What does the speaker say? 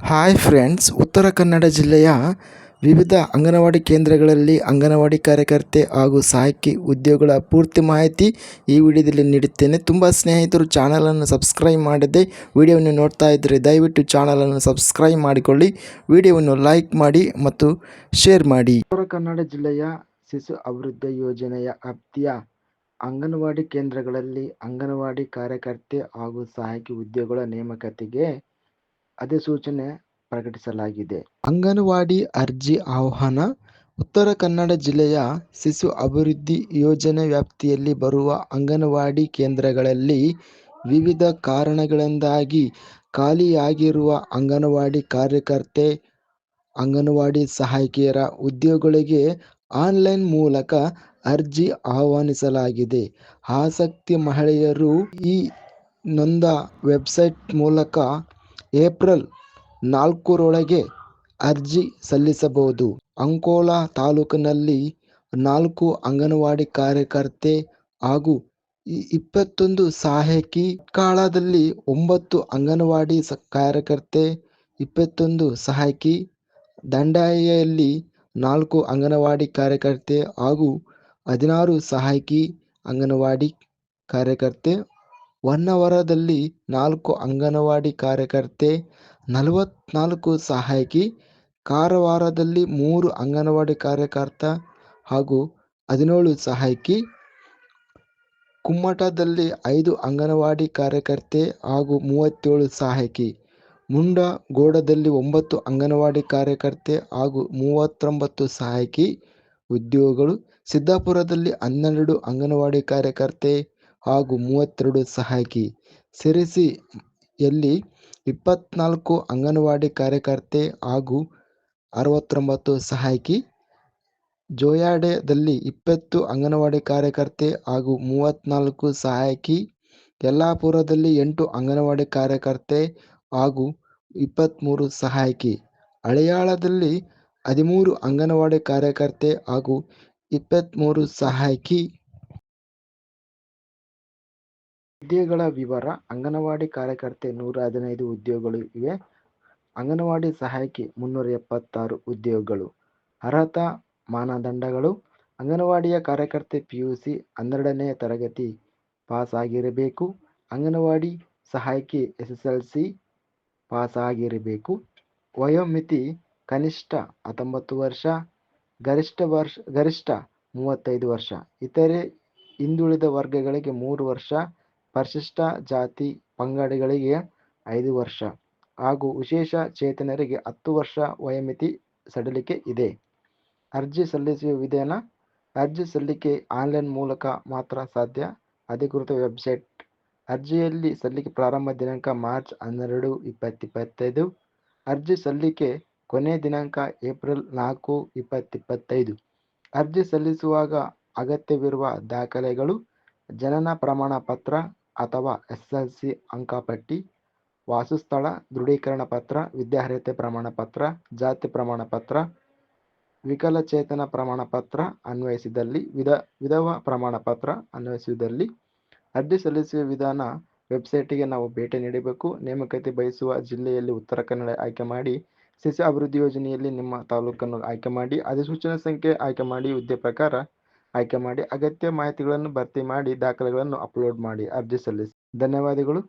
Hi friends Uttara Kannada ಜಿಲ್ಲೆಯ ವಿವಿಧ ಅಂಗನವಾಡಿ ಕೇಂದ್ರಗಳಲ್ಲಿ ಅಂಗನವಾಡಿ ಕಾರ್ಯಕರ್ತೆ ಹಾಗೂ ಸಹಾಯಕಿ ಉದ್ಯೋಗಗಳ ಪೂರ್ತಿ ಮಾಹಿತಿ ಈ ವಿಡಿಯೋದಲ್ಲಿ ನೀಡುತ್ತೇನೆ. ತುಂಬ ಸ್ನೇಹಿತರು ಚಾನಲನ್ನು ಸಬ್ಸ್ಕ್ರೈಬ್ ಮಾಡದೆ ವಿಡಿಯೋವನ್ನು ನೋಡ್ತಾ ಇದ್ದರೆ ದಯವಿಟ್ಟು ಚಾನಲನ್ನು ಸಬ್ಸ್ಕ್ರೈಬ್ ಮಾಡಿಕೊಳ್ಳಿ, ವಿಡಿಯೋವನ್ನು ಲೈಕ್ ಮಾಡಿ ಮತ್ತು ಶೇರ್ ಮಾಡಿ. ಉತ್ತರ ಕನ್ನಡ ಜಿಲ್ಲೆಯ ಶಿಶು ಅಭಿವೃದ್ಧಿ ಯೋಜನೆಯ ವ್ಯಾಪ್ತಿಯ ಅಂಗನವಾಡಿ ಕೇಂದ್ರಗಳಲ್ಲಿ ಅಂಗನವಾಡಿ ಕಾರ್ಯಕರ್ತೆ ಹಾಗೂ ಸಹಾಯಕಿ ಉದ್ಯೋಗಗಳ ನೇಮಕಾತಿಗೆ ಅಧಿಸೂಚನೆ ಪ್ರಕಟಿಸಲಾಗಿದೆ. ಅಂಗನವಾಡಿ ಅರ್ಜಿ ಆಹ್ವಾನ, ಉತ್ತರ ಕನ್ನಡ ಜಿಲ್ಲೆಯ ಶಿಶು ಅಭಿವೃದ್ಧಿ ಯೋಜನೆ ವ್ಯಾಪ್ತಿಯಲ್ಲಿ ಬರುವ ಅಂಗನವಾಡಿ ಕೇಂದ್ರಗಳಲ್ಲಿ ವಿವಿಧ ಕಾರಣಗಳಿಂದಾಗಿ ಖಾಲಿಯಾಗಿರುವ ಅಂಗನವಾಡಿ ಕಾರ್ಯಕರ್ತೆ, ಅಂಗನವಾಡಿ ಸಹಾಯಕಿಯರ ಉದ್ಯೋಗಗಳಿಗೆ ಆನ್ಲೈನ್ ಮೂಲಕ ಅರ್ಜಿ ಆಹ್ವಾನಿಸಲಾಗಿದೆ. ಆಸಕ್ತಿ ಮಹಿಳೆಯರು ಈ ನೊಂದ ವೆಬ್ಸೈಟ್ ಮೂಲಕ ಏಪ್ರಿಲ್ ನಾಲ್ಕರೊಳಗೆ ಅರ್ಜಿ ಸಲ್ಲಿಸಬಹುದು. ಅಂಕೋಲಾ ತಾಲೂಕಿನಲ್ಲಿ ನಾಲ್ಕು ಅಂಗನವಾಡಿ ಕಾರ್ಯಕರ್ತೆ ಹಾಗೂ ಇಪ್ಪತ್ತೊಂದು ಸಹಾಯಕಿ ಕಾಳದಲ್ಲಿ ಒಂಬತ್ತು ಅಂಗನವಾಡಿ ಕಾರ್ಯಕರ್ತೆ, ಇಪ್ಪತ್ತೊಂದು ಸಹಾಯಕಿ ದಂಡಾಯಿಯಲ್ಲಿ ನಾಲ್ಕು ಅಂಗನವಾಡಿ ಕಾರ್ಯಕರ್ತೆ ಹಾಗೂ ಹದಿನಾರು ಸಹಾಯಕಿ ಅಂಗನವಾಡಿ ಕಾರ್ಯಕರ್ತೆ ಹೊನ್ನಾವರದಲ್ಲಿ ನಾಲ್ಕು ಅಂಗನವಾಡಿ ಕಾರ್ಯಕರ್ತೆ, ನಲವತ್ನಾಲ್ಕು ಸಹಾಯಕಿ, ಕಾರವಾರದಲ್ಲಿ ಮೂರು ಅಂಗನವಾಡಿ ಕಾರ್ಯಕರ್ತ ಹಾಗೂ ಹದಿನೇಳು ಸಹಾಯಕಿ, ಕುಮ್ಮಟದಲ್ಲಿ ಐದು ಅಂಗನವಾಡಿ ಕಾರ್ಯಕರ್ತೆ ಹಾಗೂ ಮೂವತ್ತೇಳು ಸಹಾಯಕಿ ಮುಂಡಗೋಡದಲ್ಲಿ ಒಂಬತ್ತು ಅಂಗನವಾಡಿ ಕಾರ್ಯಕರ್ತೆ ಹಾಗೂ ಮೂವತ್ತೊಂಬತ್ತು ಸಹಾಯಕಿ ಉದ್ಯೋಗಗಳು, ಸಿದ್ದಾಪುರದಲ್ಲಿ ಹನ್ನೆರಡು ಅಂಗನವಾಡಿ ಕಾರ್ಯಕರ್ತೆ ಹಾಗೂ ಮೂವತ್ತೆರಡು ಸಹಾಯಕಿ. ಸಿರಸಿಯಲ್ಲಿ ಇಪ್ಪತ್ನಾಲ್ಕು ಅಂಗನವಾಡಿ ಕಾರ್ಯಕರ್ತೆ ಹಾಗೂ ಅರವತ್ತೊಂಬತ್ತು ಸಹಾಯಕಿ. ಜೋಯಾಡೆದಲ್ಲಿ ಇಪ್ಪತ್ತು ಅಂಗನವಾಡಿ ಕಾರ್ಯಕರ್ತೆ ಹಾಗೂ ಮೂವತ್ನಾಲ್ಕು ಸಹಾಯಕಿ. ಯಲ್ಲಾಪುರದಲ್ಲಿ ಎಂಟು ಅಂಗನವಾಡಿ ಕಾರ್ಯಕರ್ತೆ ಹಾಗೂ ಇಪ್ಪತ್ತ್ಮೂರು ಸಹಾಯಕಿ. ಹಳೆಯಾಳದಲ್ಲಿ ಹದಿಮೂರು ಅಂಗನವಾಡಿ ಕಾರ್ಯಕರ್ತೆ ಹಾಗೂ ಇಪ್ಪತ್ತ್ಮೂರು ಸಹಾಯಕಿ. ಹುದ್ದೆಗಳ ವಿವರ, ಅಂಗನವಾಡಿ ಕಾರ್ಯಕರ್ತೆ ನೂರ ಹದಿನೈದು ಉದ್ಯೋಗಗಳು ಇವೆ. ಅಂಗನವಾಡಿ ಸಹಾಯಕಿ ಮುನ್ನೂರ ಎಪ್ಪತ್ತಾರು ಉದ್ಯೋಗಗಳು. ಅರ್ಹತಾ ಮಾನದಂಡಗಳು. ಅಂಗನವಾಡಿಯ ಕಾರ್ಯಕರ್ತೆ ಪಿಯುಸಿ ಹನ್ನೆರಡನೇ ತರಗತಿ ಪಾಸ್ ಆಗಿರಬೇಕು ಅಂಗನವಾಡಿ ಸಹಾಯಕಿ ಎಸ್ಎಸ್ಎಲ್ಸಿ ಪಾಸ್ ಆಗಿರಬೇಕು ವಯೋಮಿತಿ ಕನಿಷ್ಠ ಹತ್ತೊಂಬತ್ತು ವರ್ಷ, ಗರಿಷ್ಠ ವರ್ಷ, ಗರಿಷ್ಠ ಮೂವತ್ತೈದು ವರ್ಷ. ಇತರೆ ಹಿಂದುಳಿದ ವರ್ಗಗಳಿಗೆ ಮೂರು ವರ್ಷ ಪರಿಶಿಷ್ಟ ಜಾತಿ ಪಂಗಡಗಳಿಗೆ ಐದು ವರ್ಷ ಹಾಗೂ ವಿಶೇಷ ಚೇತನರಿಗೆ ಹತ್ತು ವರ್ಷ ವಯೋಮಿತಿ ಸಡಿಲಿಕೆ ಇದೆ. ಅರ್ಜಿ ಸಲ್ಲಿಸುವ ವಿಧಾನ, ಅರ್ಜಿ ಸಲ್ಲಿಕೆ ಆನ್ಲೈನ್ ಮೂಲಕ ಮಾತ್ರ ಸಾಧ್ಯ? ಅಧಿಕೃತ ವೆಬ್ಸೈಟ್, ಅರ್ಜಿಯಲ್ಲಿ ಸಲ್ಲಿಕೆ ಪ್ರಾರಂಭ ದಿನಾಂಕ ಮಾರ್ಚ್ ಹನ್ನೆರಡು ಇಪ್ಪತ್ತಿಪ್ಪತ್ತೈದು ಅರ್ಜಿ ಸಲ್ಲಿಕೆ ಕೊನೆಯ ದಿನಾಂಕ ಏಪ್ರಿಲ್ ನಾಲ್ಕು ಇಪ್ಪತ್ತಿಪ್ಪತ್ತೈದು ಅರ್ಜಿ ಸಲ್ಲಿಸುವಾಗ ಅಗತ್ಯವಿರುವ ದಾಖಲೆಗಳು, ಜನನ ಪ್ರಮಾಣ ಪತ್ರ ಅಥವಾ ಎಸ್ಎಸ್ಎಲ್ಸಿ ಅಂಕಪಟ್ಟಿ ವಾಸಸ್ಥಳ, ದೃಢೀಕರಣ ಪತ್ರ, ವಿದ್ಯಾರ್ಹತೆ ಪ್ರಮಾಣ ಪತ್ರ, ಜಾತಿ ಪ್ರಮಾಣ ಪತ್ರ, ವಿಕಲಚೇತನ ಪ್ರಮಾಣ ಪತ್ರ ಅನ್ವಯಿಸಿದಲ್ಲಿ ವಿಧ, ವಿಧವಾ ಪ್ರಮಾಣ ಪತ್ರ ಅನ್ವಯಿಸಿದಲ್ಲಿ ಅರ್ಜಿ ಸಲ್ಲಿಸುವ ವಿಧಾನ ವೆಬ್ಸೈಟಿಗೆ ನಾವು ಭೇಟಿ ನೀಡಬೇಕು. ನೇಮಕಾತಿ ಬಯಸುವ ಜಿಲ್ಲೆಯಲ್ಲಿ ಉತ್ತರ ಕನ್ನಡ ಆಯ್ಕೆ ಮಾಡಿ, ಶಿಶು ಅಭಿವೃದ್ಧಿ ಯೋಜನೆಯಲ್ಲಿ ನಿಮ್ಮ ತಾಲೂಕನ್ನು ಆಯ್ಕೆ ಮಾಡಿ, ಅಧಿಸೂಚನೆ ಸಂಖ್ಯೆ ಆಯ್ಕೆ ಮಾಡಿ, ಹುದ್ದೆ ಪ್ರಕಾರ ಆಯ್ಕೆ ಮಾಡಿ ಅಗತ್ಯ ಮಾಹಿತಿಗಳನ್ನು ಭರ್ತಿ ಮಾಡಿ ದಾಖಲೆಗಳನ್ನು ಅಪ್ಲೋಡ್ ಮಾಡಿ ಅರ್ಜಿ ಸಲ್ಲಿಸಿ. ಧನ್ಯವಾದಗಳು.